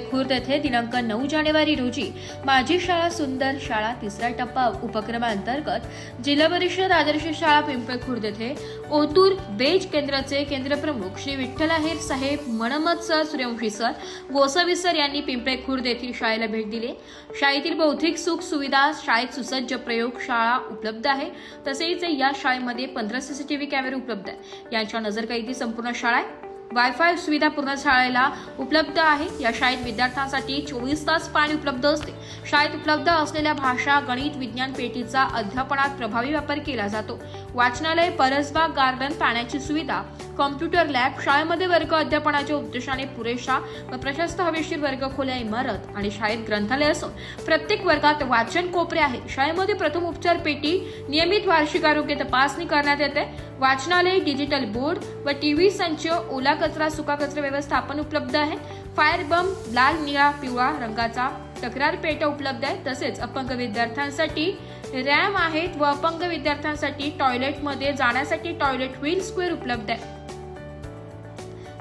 खुर्द येथे दिनांक नऊ जानेवारी रोजी माझी शाळा सुंदर शाळा तिसरा टप्पा उपक्रमांतर्गत जिल्हा परिषद आदर्श शाळा पिंपळ खुर्द येथे ओतूर बेज केंद्राचे केंद्रप्रमुख श्री विठ्ठल आहेर साहेब मणमत sir Suryavanshi sir Gosavi sir यांनी पिंपळे खुर्द येथील शाळेला भेट दिली. शाळेतील बौद्धिक सुख सुविधा शाळेत सुसज्ज प्रयोगशाळा उपलब्ध आहे. तसेच या शाळेमध्ये पंधरा सीसीटीव्ही कॅमेरे उपलब्ध आहे यांच्या नजरकैदी संपूर्ण शाळा आहे. वायफाय सुविधा पूर्ण शाळेला उपलब्ध आहे. या शाळेत विद्यार्थ्यांसाठी चोवीस तास पाणी उपलब्ध असते. शाळेत उपलब्ध असलेल्या भाषा गणित विज्ञान पेटीचा अध्यापनात प्रभावी वापर केला जातो. वाचनालय परसबाग गार्डन पाण्याची सुविधा कॉम्प्युटर लॅब शाळेमध्ये वर्ग अध्यापनाच्या उद्देशाने पुरेशा व प्रशस्त हवेशीर वर्ग खोल्या इमारत आणि शाळेत ग्रंथालय असून प्रत्येक वर्गात वाचन कोपरे आहे. शाळेमध्ये प्रथम उपचार पेटी नियमित वार्षिक आरोग्य तपासणी करण्यात येते. वाचनालय डिजिटल बोर्ड व टी व्ही संच ओला कचरा सुका कचरा व्यवस्थापन उपलब्ध आहे. फायर बंब लाल निळा पिवळा रंगाचा तक्रार पेट्या उपलब्ध आहे. तसेच अपंग विद्यार्थ्यांसाठी रॅम आहेत व अपंग विद्यार्थ्यांसाठी टॉयलेटमध्ये जाण्यासाठी टॉयलेट व्हील स्क्वेअर उपलब्ध आहे.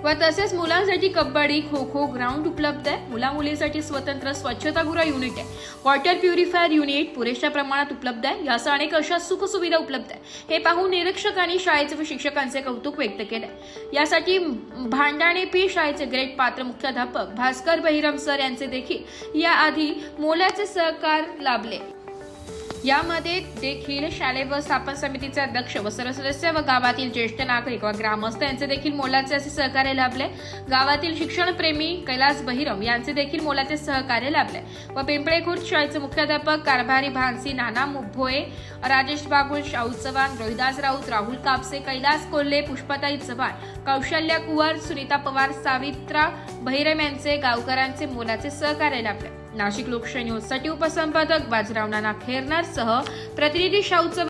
व तसेच मुलांसाठी कबड्डी खो खो ग्राउंड उपलब्ध आहे. मुला मुलीसाठी स्वतंत्र स्वच्छतागृह युनिट आहे. वॉटर प्युरिफायर युनिट पुरेशा प्रमाणात उपलब्ध आहे. यासह अनेक अशा सुखसुविधा उपलब्ध आहे. हे पाहून निरीक्षकांनी शाळेचे व शिक्षकांचे कौतुक व्यक्त केले. यासाठी भांडाणे पी शाळेचे ग्रेट पात्र मुख्याध्यापक भास्कर बहिरम सर यांचे देखील याआधी मोलाचे सहकार लाभले. यामध्ये देखील शालेय व्यवस्थापन समितीचे अध्यक्ष व सर्व सदस्य व गावातील ज्येष्ठ नागरिक व ग्रामस्थ यांचे देखील मोलाचे असे सहकार्य लाभले. गावातील शिक्षणप्रेमी कैलास बहिरम यांचे देखील मोलाचे सहकार्य लाभले. व पिंपळे खुर्द शाळेचे मुख्याध्यापक कारभारी भानसी नाना भोये राजेश बागुल शाहू चव्हाण रोहिदास राऊत राहुल कापसे कैलास कोल्हे पुष्पताई चव्हाण कौशल्या कुवर सुनीता पवार सावित्रा बहिरम यांचे गावकऱ्यांचे मोलाचे सहकार्य लाभले. नाशिक लोकशाही न्यूजसाठी उपसंपादक बाजीराव नाना खेरनार सह प्रतिनिधी शाहूचं